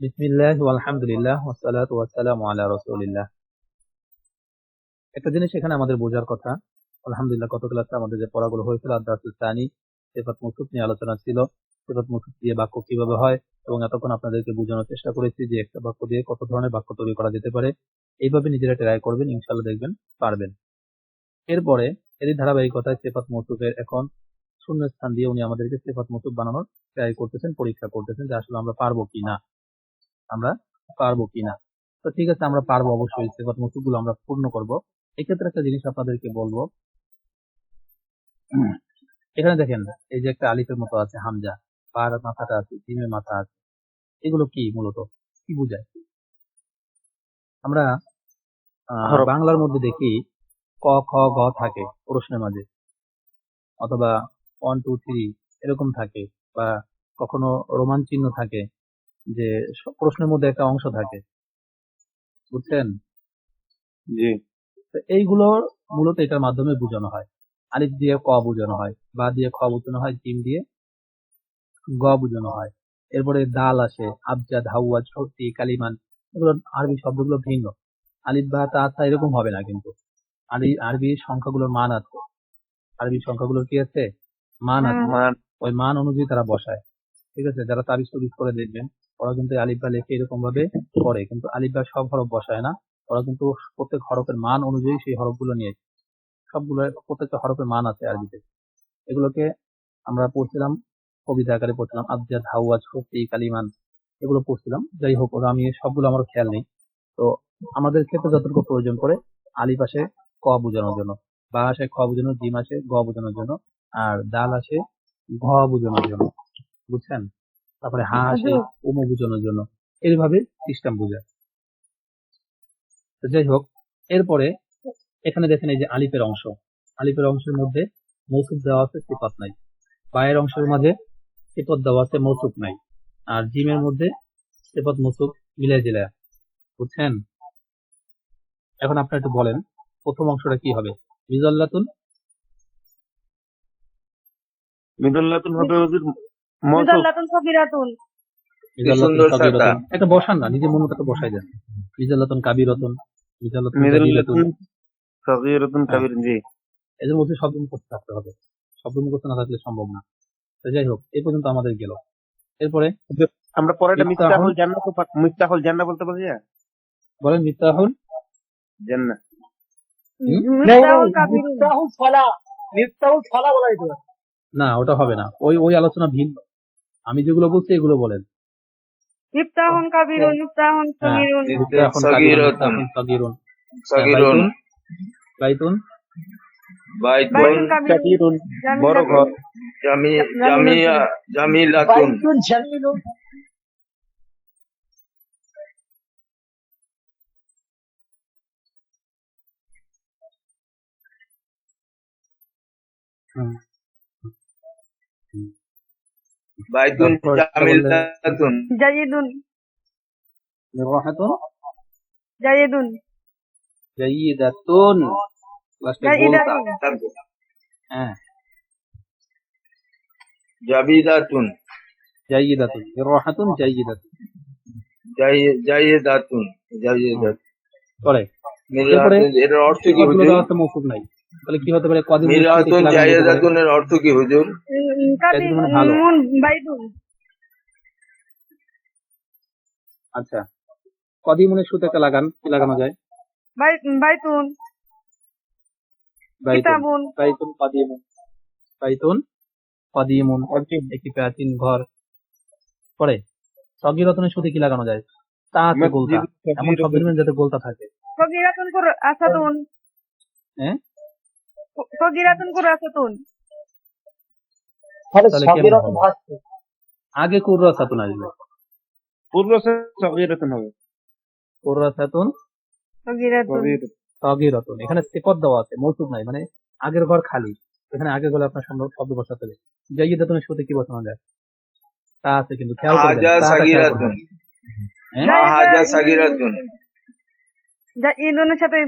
বিসমিল্লাহ, আলহামদুলিল্লাহ, ওয়াসসালাতু ওয়াসসালামু আলা রাসূলিল্লাহ। একটা জিনিস এখানে আমাদের বোঝার কথা, আলহামদুলিল্লাহ গত ক্লাসে আমাদের যে পড়াগুলো হয়েছিল আদাসুল সানি, সিফাত মুসুফ নিয়ে আলোচনা ছিল, সিফাত মুসুফ দিয়ে বাক্য কীভাবে হয়, এবং এতক্ষণ আপনাদেরকে বোঝানোর চেষ্টা করেছি যে একটা বাক্য দিয়ে কত ধরনের বাক্য তৈরি করা যেতে পারে, এইভাবে নিজেরা ট্রাই করবেন, ইনশাআল্লাহ দেখবেন পারবেন। এরপরে এরই ধারাবাহিকতায় সিফাত মৌসুফের এখন শূন্য স্থান দিয়ে উনি আমাদেরকে সিফাত মৌসুফ বানানোর ট্রাই করতেছেন, পরীক্ষা করতেছেন যে আসলে আমরা পারব কিনা। আমরা পারব কিনা। তো ঠিক আছে আমরা পারব অবশ্যই গুলো আমরা পূর্ণ করব। এক্ষেত্রে একটা জিনিস আপনাদেরকে বলব। এখানে দেখেন এই যে একটা আলিফের মতো আছে হামজা। পার মাথাটা আছে জিমের মাথা আছে। এগুলো কি মূলত? কি বোঝায়? আমরা বাংলার মধ্যে দেখি ক খ গ থাকে প্রশ্নের মাঝে। অথবা ওয়ান টু থ্রি এরকম থাকে বা কখনো রোমান চিহ্ন থাকে। যে প্রশ্নের মধ্যে একটা অংশ থাকে। বুঝছেন? জি। তো এইগুলোর মূলত এটার মাধ্যমে বোঝানো হয়। আলিফ দিয়ে ক বোঝানো হয় বা দিয়ে খ বোঝানো হয় জিম দিয়ে গ বোঝানো হয়। এরপরে দাল আসে আবজাদ হাওয়াজ শক্তি কালিমান এগুলো আরবি শব্দগুলো ভিন্ন। আলিফ বা তা তা এরকম হবে না কিন্তু। আরবি আরবি সংখ্যাগুলোর মান আছে। আরবি সংখ্যাগুলোর কি আছে? মান আছে। ওই মান অনুযায়ী তারা বসায়। ঠিক আছে? যারা তাবিজ তবিজ করে দেখবেন। ওরা কিন্তু আলিফ বা লেখে এরকম ভাবে করে। কিন্তু আলিফ বা সব হরফ বসায় না। ওরা কিন্তু প্রত্যেক হরফের মান অনুযায়ী সেই হরফগুলো নিয়ে সবগুলো, প্রত্যেকটা হরফের মান আছে আরবিতে। এগুলোকে আমরা পড়ছিলাম, কবিতা আকারে পড়ছিলাম, আবজাদ, হাওয়াজ শক্তি কালিমান এগুলো পড়ছিলাম। যাই হোক, ওরা আমি সবগুলো আমার খেয়াল নেই। তো আমাদের ক্ষেত্রে যতটুকু প্রয়োজন পড়ে, আলিফ আসে ক বোঝানোর জন্য, বা আসে খ বোঝানোর, জিম আসে গ বোঝানোর জন্য, আর দাল আসে ঘ বোঝানোর জন্য। বুঝছেন? তারপরে হা আসে উম বোঝানোর জন্য। এইভাবে সিস্টেম বোঝায়। যাই হোক এরপরে এখানে দেখেন এই যে আলিফের অংশ। আলিফের অংশের মধ্যে মৌসুফ দেওয়া আছে সিফাত নাই। বায়ের অংশের মাঝে সিফত দেওয়া আছে মৌসুফ নাই। আর জিমের মধ্যে সিফত মৌসুফ মিলাই জিলায় বুঝছেন? এখন আপনারা একটু বলেন প্রথম অংশটা কি হবে? মিজাল্লাতুন? মিদুল্লাতুন হবে মুজাল্লাতুন সগীরাতুন সুন্দর সাদা। এটা বসান না নিজে তো বসাই দেন। মিজাল্লাতুন কাবিরাতুন মিজাল্লাতুন মিদুল্লাতুন জালিলাতুন সগীরাতুন হ্যাঁ। কাবির জি। এদের মধ্যে শব্দ মুখস্থ থাকতে হবে। শব্দ মুখস্থ না থাকলে সম্ভব না। তো যাই হোক এই পর্যন্ত আমাদের গেল। এরপরে আমরা পরেটা মিফতাহুল- মিফতাহুল জান্নাত মিফতাহুল জান্নাত বলতে পারি না? বলেন মিফতাহুল জান্নাত। মিফতাহুল কাবিরুন। না ওটা হবে না। ওই ওই আলোচনা ভিন্ন। আমি যেগুলো বলছি এগুলো বলেন। মিফতাহুন কাবিরুন মিফতাহুন হ্যাঁ। সগীরুন। মিফতাহুন সগীরাতুন। সগীরুন। বাইতুন? বাইতুন। বাইতুন কাবিরুন কাবিরুন বড় ঘর। জামি জামিয়া জামিলাতুন। হুম। বাইতুন জাইদুন রাহাতুন জাইদুন জাইয়িদাতুন লাস্টে গোলতা জাইদাতুন হ্যাঁ জাবিদাতুন জাইয়িদাতুন রাহাতুন জাইয়িদাতুন জাই- জাইদাতুন জাইদাতুন করে মিরাতুন এর অর্থ কি সবগুলো হুজুর দেওয়া আছে মৌকুফ নাই. তাহলে কি হতে পারে? কদিন মিরাতুন জাইদাতুন এর অর্থ কি হুজুর? মানে ভালো। আচ্ছা। কদিমনের সুতে লাগান? কি লাগানো যায়? বাই বাইতুন বাইতুন বাইতুন কদিমুন। বাইতুন কদিমুন। একটি প্রাচীন ঘর। পরে সগিরতনের সুতে কি লাগানো যায়? তা আছে গোলতা। এমন শব্দ যাতে গোলতা থাকে। সগীরাতুন কুর আসাতুন হ্যাঁ? সগীরাতুন তাহলে? আগে আসবে? সগীরাতুন হবে। সগীরাতুন সগীরাতুন। এখানে দেওয়া আছে মৌসুম নাই মানে আগের ঘর খালি। এখানে আগে গেলে আপনার সম্ভব শব্দ বসাতে হবে জাইয়িদাতুনের সুতে কি বসানো যায়? তা আছে কিন্তু খেয়াল করবেন। হ্যাঁ? সাথে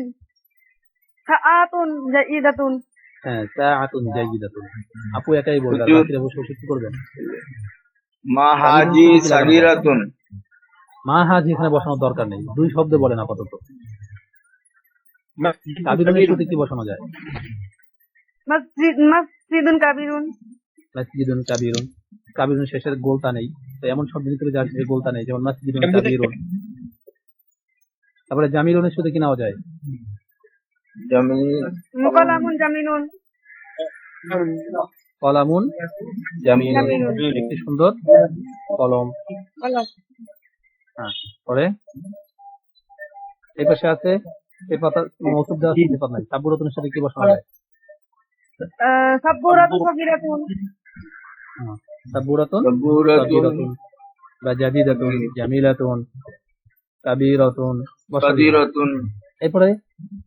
সাআতুন জাইদাতুন। হ্যাঁ সাআতুন জাইয়িদাতুন আপু একাই বলবেন। বাকিরা বসে বসে কি করবেন? মা হাজি সাগিরাতুন। মা হাজ এখানে বসানোর দরকার নেই। দুই শব্দে বলেন আপাতত। কাবিরুনের সাথে কি বসানো যায়। মসজিদ মসজিদুন কাবিরুন। মাসজিদুন কাবিরুন। কাবিরুন শেষের গোলতা নেই। তো এমন শব্দ ভিতরে যার শেষে গোলতা নেই যেমন মাসজিদুন কাবিরুন। তারপরে জামিরুনের সাথে কি নেওয়া যায়? জামিন মুকালামুন জামিনুন। কলামুন জামিনুন। একটি সুন্দর কলম। হ্যাঁ পরে। এই পাশে আছে এই পাতা মৌসুম দেওয়া আছে পাতা নাই। সাবুরতনের সাথে কি বসানো যায়? আহ, সাব্বুরাতুন সগীরাতুন সাবুরাতুন সাবুরাতুন বা জাদিদাতুন জামিলাতুন কাবিরাতুন যায়। কাদিরাতুন এরপরে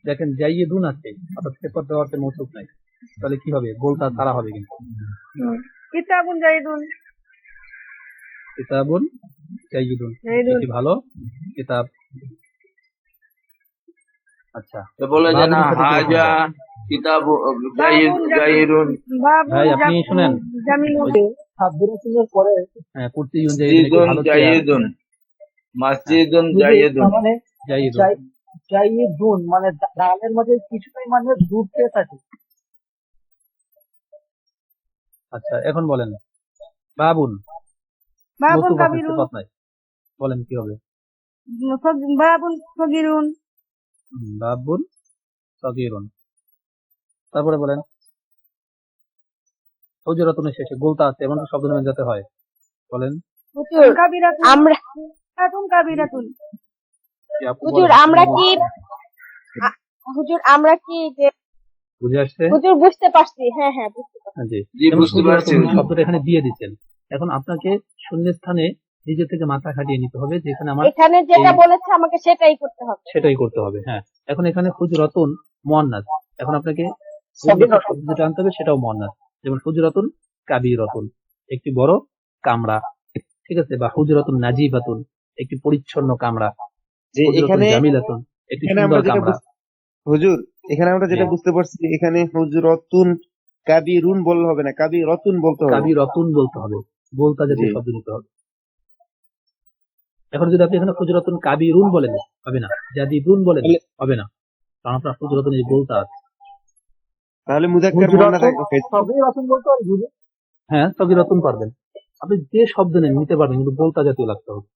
দেখেন জাইয়েদুন আছে অর্থাৎ পেপার দেওয়ার তো মৌসুম নাই। তাহলে কি হবে? গোলটা তারা হবে কিন্তু। কিতাবুন জাইদুন কিতাবুন জাইয়েদুন জাইদুন একটি ভালো কিতাব। আচ্ছা। তো বলা যায় না হাজা কিতাব জাহিরুন ভাই, আপনি শুনেন। জামিনুন হ্যাঁ কুর্তি জাইয়েদুন একটি মসজিদুন ভালো চেয়ার। মানে যাই দুন মানে ডালের মধ্যে কিছুটাই মানে দুধ টেস্ট আছে আচ্ছা এখন বলেন। বাবুন বাবুন কাবিরুন বলেন কি হবে? বাবুন সগীরুন। বাবুন সগীরুন। তারপরে বলেন হুজরাতুনের শেষে গোলতা আছে এমন শব্দ নেমে যেতে হয়। বলেন কাবিরাতুন আমরা কাবিরাতুন কাবিরাতুন হুজুর আমরা কি হুজুর আমরা কি যে বুঝে আসছে? হুজুর বুঝতে পারছি। হ্যাঁ হ্যাঁ বুঝতে পারছি। হ্যাঁ, জি। জি যেমন বুঝতে পারছি। শব্দটা এখানে দিয়ে দিচ্ছেন। এখন আপনাকে শূন্য স্থানে নিজে থেকে মাথা খাটিয়ে নিতে হবে যেখানে আমার এখানে যেটা বলেছে আমাকে সেটাই করতে হবে। সেটাই করতে হবে হ্যাঁ। এখন এখানে হুজরাতুন মোয়ান্নাস। এখন আপনাকে সগীর শব্দ যেটা আনতে হবে সেটাও মোয়ান্নাস। যেমন হুজরাতুন কাবিরতুন একটি বড় কামরা ঠিক আছে? বা হুজরাতুন নাজিবাতুন একটি পরিচ্ছন্ন কামরা। যে এখানে এখানে আমরা যেটা হুজুর এখানে আমরা যেটা বুঝতে পারছি এখানে হুজরতুন কাবিরুন বললে হবে না কাবিরতুন বলতে হবে। কাবিরতুন বলতে হবে। বলতা জাতীয় শব্দ নিতে হবে। এখন যদি আপনি এখানে হুজরাতুন কাবিরুন বলেন হবে না। জাদিদুন বলেন হবে না। কারণ আপনার হুজরাতুন এই বলতা আছে। তাহলে মুজাক্কার বলতে পারি বুঝে হ্যাঁ সগিরাতুন পারবেন। আপনি যে শব্দ নেন নিতে পারবেন কিন্তু বলতা জাতীয় লাগতে হবে।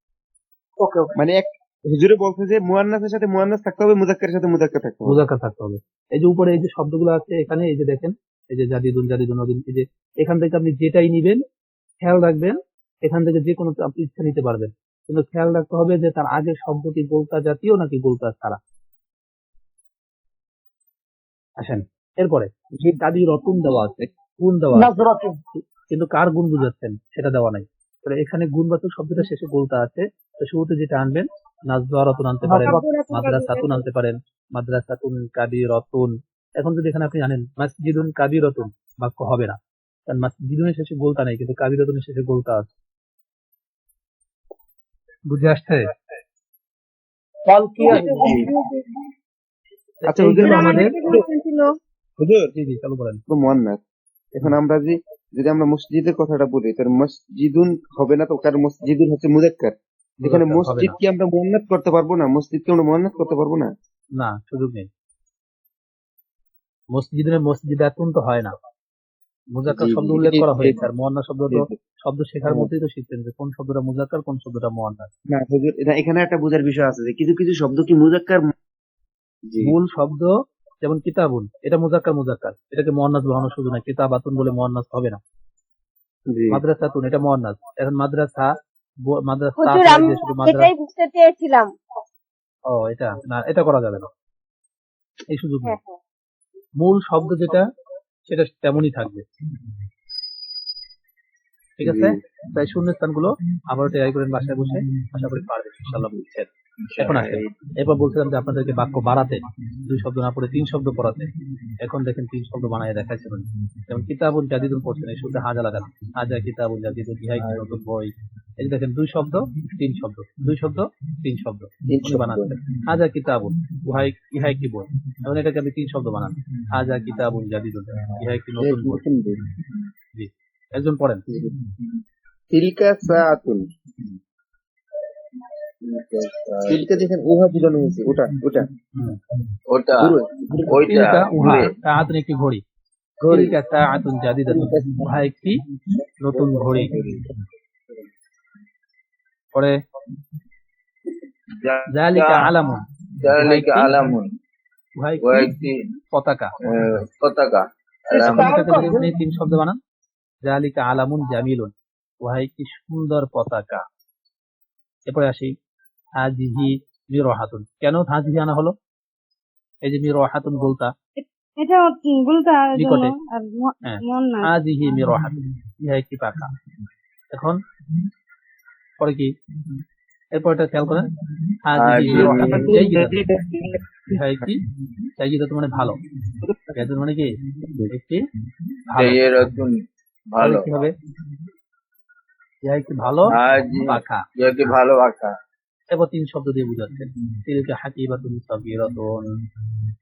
ওকে ওকে। মানে এক হুজুরে বলছে যে মুয়ান্নাসের সাথে মুয়ান্নাস থাকতে হবে মুজাক্কারের সাথে মুজাক্কার থাকতে হবে। মুজাক্কার থাকতে হবে। এই যে উপরে এই যে শব্দগুলো আছে এখানে এই যে দেখেন এই যে জাদিদুন জাদিদুন নদীন এই যে এখান থেকে আপনি যেটাই নিবেন খেয়াল রাখবেন এখান থেকে যে কোনো আপনি ইচ্ছা নিতে পারবেন। কিন্তু খেয়াল রাখতে হবে যে তার আগের শব্দটি গোলতা জাতীয় নাকি গোলতা ছাড়া। আসেন এরপরে যে দাদি রতন দেওয়া আছে গুণ দেওয়া আছে। কিন্তু কার গুণ বুঝাচ্ছেন? সেটা দেওয়া নাই। এখানে গুণবাচক শব্দটা শেষে গোলতা আছে। তো শুরুতে যেটা আনবেন নাজদা রতন আনতে পারেন মাদ্রাসাতুন আনতে পারেন মাদ্রাসাতুন কাবিরতুন। এখন যদি এখানে আপনি জানেন মাসজিদুন কাবিরতুন বাক্য হবে না। কারণ মাসজিদুনের শেষে গোলতা নেই কিন্তু কাবিরতুনের শেষে গোলতা আছে। বুঝে আসছে? ফল কি আছে আচ্ছা, হুজুর, আমাদের একটি প্রশ্ন ছিল হুজুর জি জি চালু করেন। এখন আমরা যে যদি আমরা মসজিদের কথাটা বলি তাহলে মসজিদুন হবে না তো? কারণ মসজিদুন হচ্ছে মুজাক্কার এখানে মসজিদ কি আমরা করতে পারব না মসজিদ কি আমরা করতে পারব না? না সুযোগ নেই। মসজিদের মসজিদাতুন তো হয় না। মুজাক্কার শব্দ উল্লেখ করা হয়েছে। আর মোয়ান্না শব্দ তো। শব্দ শেখার মধ্যেই তো শিখতেন যে কোন শব্দটা মুজাক্কার কোন শব্দটা মোয়ান্না না হুজুর এটা এখানে একটা বোঝার বিষয় আছে যে কিছু কিছু শব্দ কি মুজাক্কার মূল শব্দ যেমন কিতাবুন এটা মুজাক্কার মুজাক্কার। এটাকে মোয়ান্নাস বানানোর সুযোগ নাই। কিতাবাতুন বলে মোয়ান্নাস হবে না। মাদ্রাসাতুন এটা মোয়ান্নাস। এখন মাদ্রাসা মাদ্রাসা বুঝতে চেয়েছিলাম। ও এটা না এটা করা যাবে না। এই সুযোগ নেই। হ্যাঁ হ্যাঁ। মূল শব্দ যেটা সেটা তেমনই থাকবে। ঠিক আছে? তাই শূন্য স্থানগুলো আবার ট্রাই করেন বাসায় বসে। আশা করি পারবেন ইনশাল্লাহ বুঝছেন। এখন আসেন। এরপর বলছিলাম যে আপনাদেরকে বাক্য বাড়াতে দুই শব্দ না পড়ে তিন শব্দ পড়াতে। এখন দেখেন তিন শব্দ বানায় দেখাচ্ছেন উনি। যেমন কিতাবুল জাদিদুল পড়ছেন এই শুধু হাজা লাগান হাজা কিতাবুল জাদিদুল ইহাই নতুন বই? এই দেখেন দুই শব্দ তিন শব্দ। দুই শব্দ তিন শব্দ। উনি হাজা কিতাবুল উহাই ইহাই কি বই? এখন এটাকে আপনি তিন শব্দ বানান। হাজা কিতাবুল জাদিদুল ইহাই কি নতুন বই? জি। একজন পড়েন। তিলকা সাআতুন তিলকা যেখানে উহা বোঝানো হয়েছে ওটা ওটা। ওটা ওইটা। একটি ঘড়ি। জাদিদাতুন উহা একটি নতুন ঘড়ি। পরে জালিকা আলামুন। জালিকা আলামুন। উহা একটি পতাকা। পতাকা। তিন শব্দ বানান জালিকা আলামুন জামিলুন। উহা একটি সুন্দর পতাকা। এরপরে আসি হাজিহি মিরহাতুন। কেন হাজিহি আনা হলো? এই যে মিরহাতুন বলতা এটা জন্য নিকটে। হ্যাঁ। হাজিহি মিরহাতুন। ইহা একটি পাখা। এখন পরে কি? এরপর এটা খেয়াল করেন। মানে ভালো। মানে কি? একটি ভালো। ভালো। কি হবে? ইহা একটি ভালো পাখা। ভালো আঁকা এবার তিন শব্দ দিয়ে বুঝাচ্ছে তিলকা হাকিবাতুন সাগীরাতুন।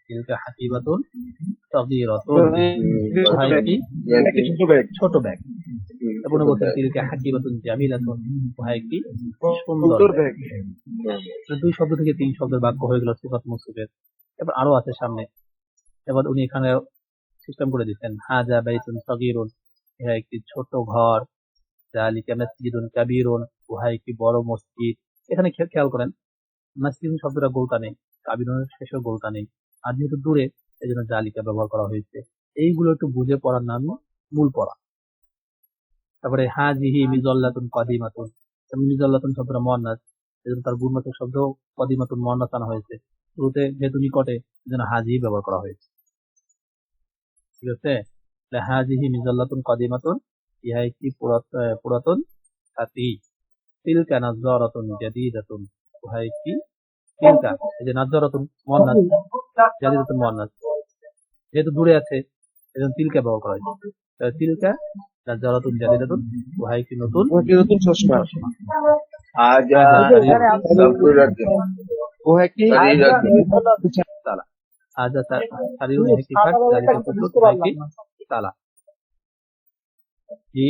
তিলকা হাকিবাতুন যেটি ছোট ব্যাগ। এবং বলছেন তিলকা হাকিবাতুন জামিলাতুন। উহা একটি সুন্দর ব্যাগ। দুই শব্দ থেকে তিন শব্দের বাক্য হয়ে গেল সিফাত মুসুফের এবার আরও আছে সামনে। এবার উনি এখানে সিস্টেম করে দিচ্ছেন। হাজা বাইতুন সগীরুন। ইহা একটি ছোট ঘর। জালিকা মসজিদুন কাবীরুন। উহা একটি বড় মসজিদ। এখানে খেয়াল করেন মসজিদ শব্দটা গোলতা নেই কাবিনের শেষেও গোলতা নেই। আর যেহেতু দূরে এই জন্য জালিকা ব্যবহার করা হয়েছে। এইগুলো একটু বুঝে পড়ার নাম মূল পড়া। তারপরে, হাজিহি মিজল্লাতুন কদিমাতুন। মিজল্লাতুন শব্দটা মন্নাস এজন্য তার গুণবাচক শব্দ কদিমাতুন মন্নাস আনা হয়েছে। শুরুতে যেহেতু নিকটে, এজন্য হাজি ব্যবহার করা হয়েছে। ঠিক আছে? হাজিহি মিজল্লাতুন কদিমাতুন ইহা একটি পুরাতন হাতি তিলকা নাজ্জারাতুন জাদিদাতুন উহা একটি তিলকা এই যে নাজ্জারাতুন মুয়ান্নাস জাদিদাতুন মুয়ান্নাস যেহেতু দূরে আছে এজন্য তিলকা ব্যবহার করা হয়েছে তাহলে তিলকা নাজ্জারাতুন জাদিদাতুন উহা একটি নতুন কি নতুন চশমা আজা ওহা একটি শরীরাতুন আজা সারিউন একটি জালিকা কুতুত উহা একটি তালা জি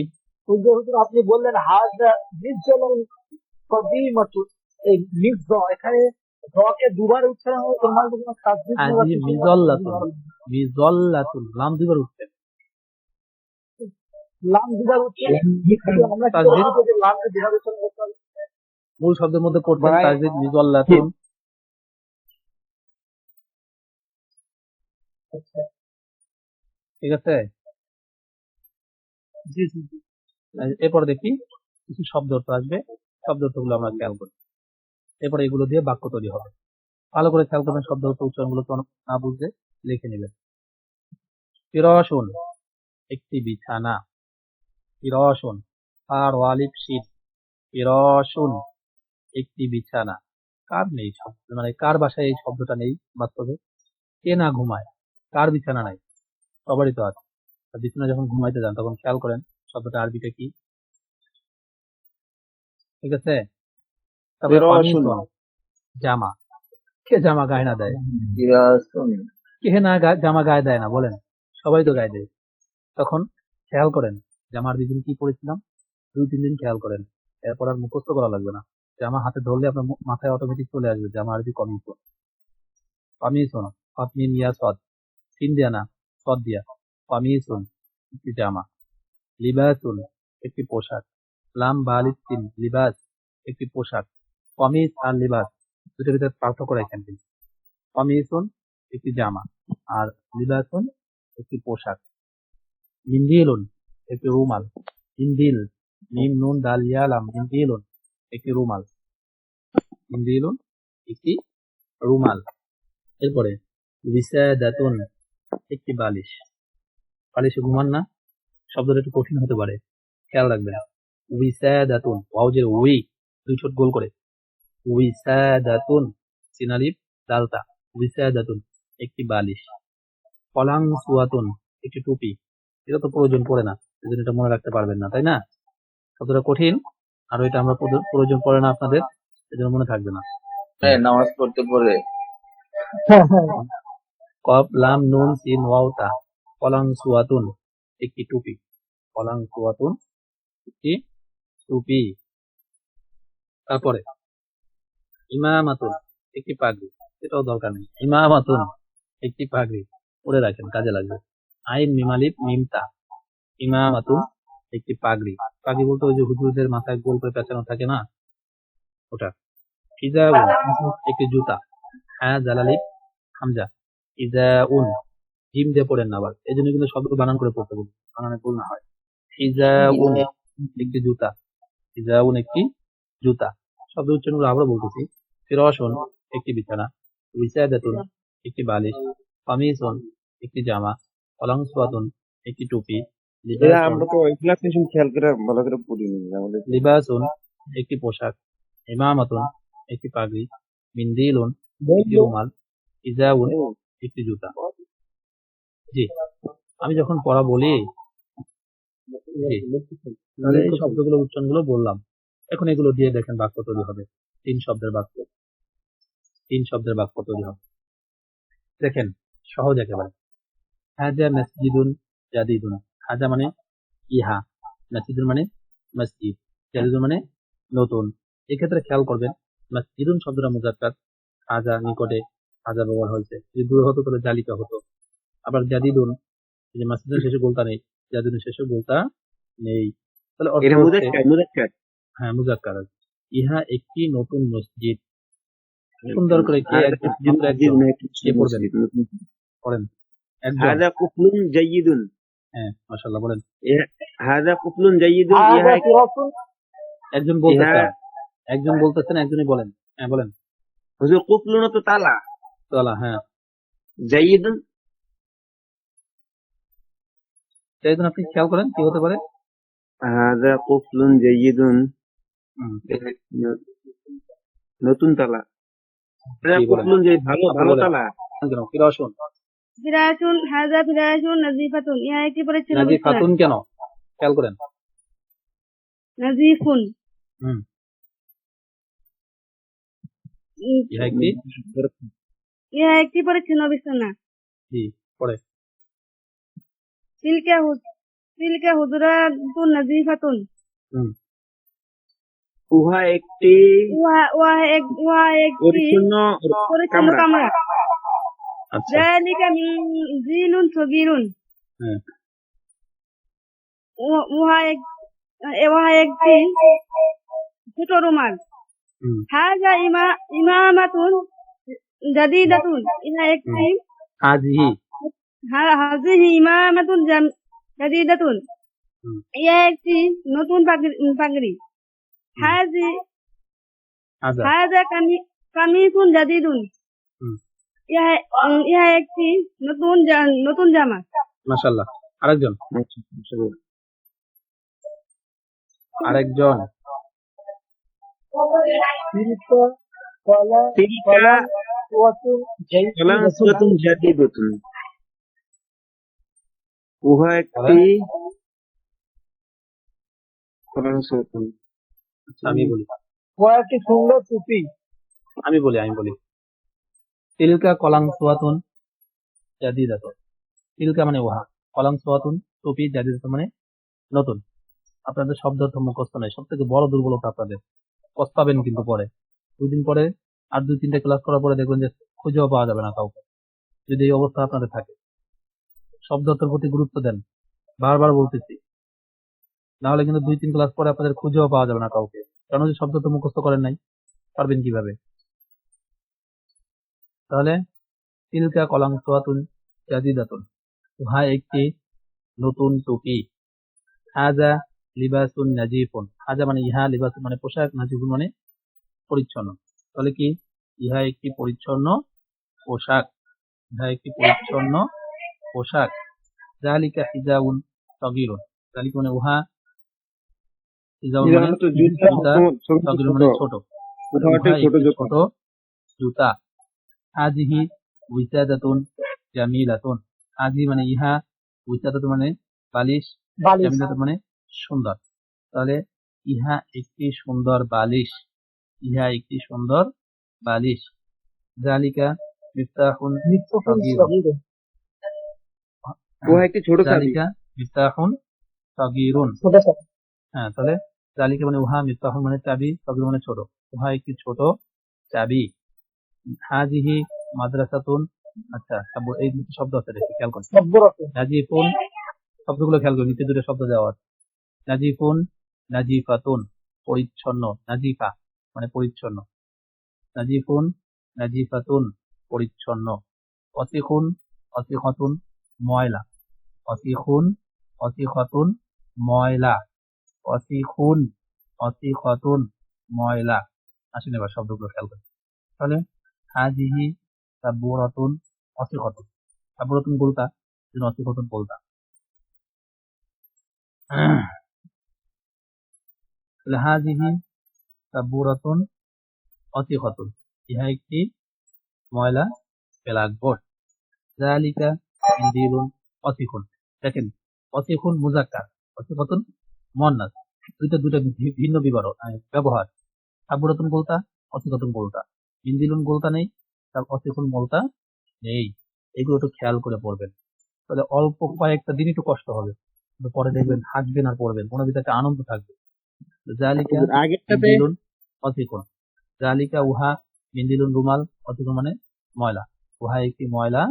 হুজুর আপনি বললেন হাজ নিজ কদিমাতু। এই নিজ এখানে রকে দুবার উচ্চারণ হয় তোমার কোনো লাম দুবার লাম দুবার উচ্চারণ। আমরা কি দুবার উচ্চারণ করতে মূল শব্দের মধ্যে তাজিদ ঠিক আছে? জি জি। এরপর দেখি কিছু শব্দ অর্থ আসবে। শব্দ অর্থগুলো আমরা খেয়াল করি। এরপর এগুলো দিয়ে বাক্য তৈরি হবে। ভালো করে খেয়াল করবেন শব্দ অর্থ উচ্চারণগুলো না বুঝলে লিখে নেবেন। ফিরসুন একটি বিছানা। ফিরসুন আর ওয়ালিফ শীত ফিরসুন একটি বিছানা। কার নেই শব্দ? মানে কার বাসায় এই শব্দটা নেই বাস্তবে? কে না ঘুমায়? কার বিছানা নাই? সবারই তো আছে। বিছানা যখন ঘুমাইতে যান, তখন খেয়াল করেন শব্দটা আরবিতে কি? ঠিক আছে? তারপরে জামা। কে জামা গায়ে না দেয়? কে না জামা গায়ে দেয় না? বলেন। সবাই তো গায়ে দেয়। তখন খেয়াল করেন জামার দুদিন কি পরেছিলাম দুই তিন দিন খেয়াল করেন। এরপর আর মুখস্থ করা লাগবে না। জামা হাতে ধরলে আপনার মাথায় অটোমেটিক চলে আসবে। জামা আরবি কমিশন কমিশন আপনি নিয়া সদ তিন দিয়া না সদ দিয়া। একটি জামা। লিবাসুন একটি পোশাক। লাম বালিস তিন, লিবাস, একটি পোশাক। কমিস আর লিবাস, দুটোর ভিতরে পার্থক্য রাখেন কিন্তু কমিশন একটি জামা আর লিবাসুন, একটি পোশাক। ইন্দিলুন একটি রুমাল। ইন্দিল মিম, নুন দাল ইয়ালাম ইন্দিলুন একটি রুমাল। ইন্দিলুন একটি রুমাল। এরপরে বিসাদাতুন একটি বালিশ। বালিশে ঘুমান না। শব্দটা একটু কঠিন হতে পারে। খেয়াল রাখবেন। উইসাদাতুন ওয়াউজের উই দুই ছোট গোল করে। উই উইসাদাতুন সিনালিপ দালতা উই উইসাদাতুন একটি বালিশ। পলাং সুয়াতুন একটি টুপি। এটা তো প্রয়োজন পড়ে না এজন্য এটা মনে রাখতে পারবেন না তাই না? শব্দটা কঠিন আর এটা আমরা প্রয়োজন- পড়ে না আপনাদের এজন্য মনে থাকবে না। হ্যাঁ নামাজ পড়তে পড়ে। কফ লাম নুন সিন ওয়াও তা। পলাং সুয়াতুন একটি টুপি। পলাং সুয়াতুন একটি টুপি। তারপরে, ইমামাতুন একটি পাগড়ি। এটাও দরকার নেই। ইমামাতুন একটি পাগড়ি পরে রাখেন, কাজে লাগবে। আইন মিমালিপ মিমতা। ইমামাতুন একটি পাগড়ি। পাগড়ি বলতে ওই যে হুজুরদের মাথায় গোল করে পেঁচানো থাকে না? ওটা। ইজাউন একটি জুতা। হ্যাঁ জালালিপ হামজা। ইজাউন জিম দিয়ে পড়েন না আবার। এই জন্য কিন্তু শব্দ বানান করে পড়তে বলব বানানে ভুল না হয়। একটি জুতা। ইজাউন একটি জুতা। শব্দ উচ্চারণগুলো আবারও বলতেছি। ফিরসন একটি বিছানা উইসাদাতুন একটি বালিশ কামিসুন একটি জামা কলাংসুয়াতুন একটি টুপি আমরা তো খেয়াল করে ভালো করে পড়িনি আমাদের লিবাসুন একটি পোশাক ইমামাতুন একটি পাগড়ি মিন্দিলুন একটি রুমাল ইজাউন একটি জুতা। জি। আমি যখন পড়া বলি তাহলে এই শব্দগুলো উচ্চারণগুলো বললাম। এখন এগুলো দিয়ে দেখেন বাক্য তৈরি হবে। তিন শব্দের বাক্য। তিন শব্দের বাক্য তৈরি হবে। দেখেন সহজ একেবারে। হাজা মসজিদুন জাদিদুন। হাজা মানে ইহা। মসজিদুন মানে মসজিদ। জাদিদুন মানে নতুন। এক্ষেত্রে খেয়াল করবেন মসজিদুন শব্দটা মুজাক্কার। হাজা নিকটে হাজা ব্যবহার হয়েছে। যদি দূরে হতো তাহলে জালিকা হতো। আবার জাদিদুন যে মসজিদের শেষে গোলতা নেই জাদিদুন শেষে গোলতা নেই হ্যাঁ ইহা একটি নতুন মসজিদ। সুন্দর করে হ্যাঁ, একজন বলতেছেন একজন বলতেছেন একজনই বলেন। হ্যাঁ বলেন। হুজুর কুফলুন তো তালা। তালা হ্যাঁ। জাইয়িদুন। জাইয়িদুন আপনি খেয়াল করেন কি হতে পারে? হাদা কুফলুন জাইয়িদুন নতুন তালা। হ্যাঁ, এটা কুফলুন জাইয়িদ ভালো ভালো তালা। ফিরাশুন ফিরাশুন হাদা ফিরাশুন নাজিফাতুন। ইহা একটি পরিচ্ছন্ন নাজিফাতুন কেন? খেয়াল করেন। নাজিফুন। ইহা একটি? ইহা একটি বিছানা। জি পরে। তিলকা হুদ তিলকা হুজরাতুন নাজিফাতুন। উহা একটি উহা উহা এক উহা একটি পরিচ্ছন্ন পরিচ্ছন্ন কামরা। কামরা। আচ্ছা। মিন জিলুন সগীরুন। হ্যাঁ। উহা এক উহা একটি ছোট রুমাল। হাজা ইমা ইমামাতুন জাদিদাতুন। ইহা একটি হাজিহি। হাজিহি ইমামাতুন দাদি দাতুন ইয়া একটি নতুন পাগড়ি হাজি হাজা কামি কামিসুন জাদিদুন ইয়া ইয়া একটি নতুন নতুন জামা মাশাআল্লাহ আরেকজন আরেকজন তিরিকা কলাম জাদিদুন উহা একটি আমি বলি। কয়েকটি সুন্দর টুপি আমি বলি আমি বলি। তিলকা কলাং সোয়াতুন তিলকা মানে উহা। কলাং সোয়াতুন টুপি মানে নতুন। আপনাদের শব্দ অর্থ মুখস্থ নেই। সব থেকে বড় দুর্বলতা আপনাদের। পস্তাবেন কিন্তু পরে। দুদিন পরে আর দুই তিনটে ক্লাস করার পরে দেখবেন যে খুঁজেও পাওয়া যাবে না কাউকে। যদি এই অবস্থা আপনাদের থাকে। শব্দ প্রতি গুরুত্ব দেন। বারবার বলতেছি। নাহলে কিন্তু দুই তিন ক্লাস পরে আপনাদের খুঁজেও পাওয়া যাবে না কাউকে। কেন যে শব্দ তো মুখস্থ করেন নাই? পারবেন কীভাবে? তাহলে, তিলকা কলাং সোয়াতুন জাদিদাতুন উহা একটি নতুন টুপি। হাজা লিবাসুন নাজিফুন। হাজা মানে ইহা, লিবাসুন মানে পোশাক, নাজিফুন মানে পরিচ্ছন্ন। তাহলে কি? ইহা একটি পরিচ্ছন্ন পোশাক। ইহা একটি পরিচ্ছন্ন পোশাক। জালিকা হিজাউন সগিরুন জালিকা মানে উহা হিজাউন মানে ছোট ছোট উহা ছোট। একটি জুতা। হাজিহি উইসাদাতুন জামিলাতুন। হাজি মানে ইহা উইসাদাতুন মানে বালিশ বালিশ। জামিলাতুন মানে সুন্দর। তাহলে ইহা একটি সুন্দর বালিশ। ইহা একটি সুন্দর বালিশ। জালিকা মিফতাহুন একটি ছোট চাবি। জালিকা মিফতাহুন সগীরুন। ছোট হ্যাঁ তাহলে জালিকা মানে উহা মিফতাহুন মানে চাবি সগীর মানে ছোট। উহা একটি ছোট চাবি। হাজিহি মাদ্রাসাতুন আচ্ছা এই দুটো শব্দ আছে দেখি খেয়াল করুন নাজিফুন শব্দগুলো খেয়াল করুন নিচে দুটো শব্দ দেওয়া আছে। নাজিফুন নাজিফাতুন পরিচ্ছন্ন নাজিফা মানে পরিচ্ছন্ন। নাজিফুন নাজিফাতুন পরিচ্ছন্ন। অসিখুন অসিখতুন ময়লা। অসিখুন অসিখতুন ময়লা। অসিখুন অসিখতুন ময়লা। আসেন এবার শব্দগুলো খেয়াল করুন। তাহলে, হাজিহি সাবুরাতুন অসিখতুন সাবুরাতুন বলতা জন্য অসিখতুন বলতা। তাহলে হাজিহি সাবুরাতুন অসিখতুন ইহা একটি ময়লা ব্ল্যাকবোর্ড জালিকা ইন্দিরুন অসিখুন দেখেন অসিখুন মুজাক্কার অসিখতুন মুয়ান্নাস দুইটা দুইটা ভিন্ন বিবরণ ব্যবহার। সাবুরাতুন বলতা অসিখতুন বলতা ইন্দিলুন বলতা নেই তার অসিখুন বলতা নেই। এগুলো একটু খেয়াল করে পড়বেন। তাহলে অল্প কয়েকটা দিন একটু কষ্ট হবে। পরে দেখবেন হাসবেন আর পড়বেন মনের ভিতরে একটা আনন্দ থাকবে। জালিকা আগেরটাতে মিন্দিলুন অতিকুন জালিকা উহা মিন্দিলুন রুমাল অতিকুন মানে ময়লা। উহা একটি ময়লা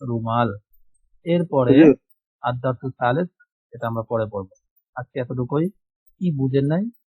রুমাল। এরপরে আদার্থ সালেস এটা আমরা পরে পড়ব আজকে এতটুকুই। কি বুঝেন নাই?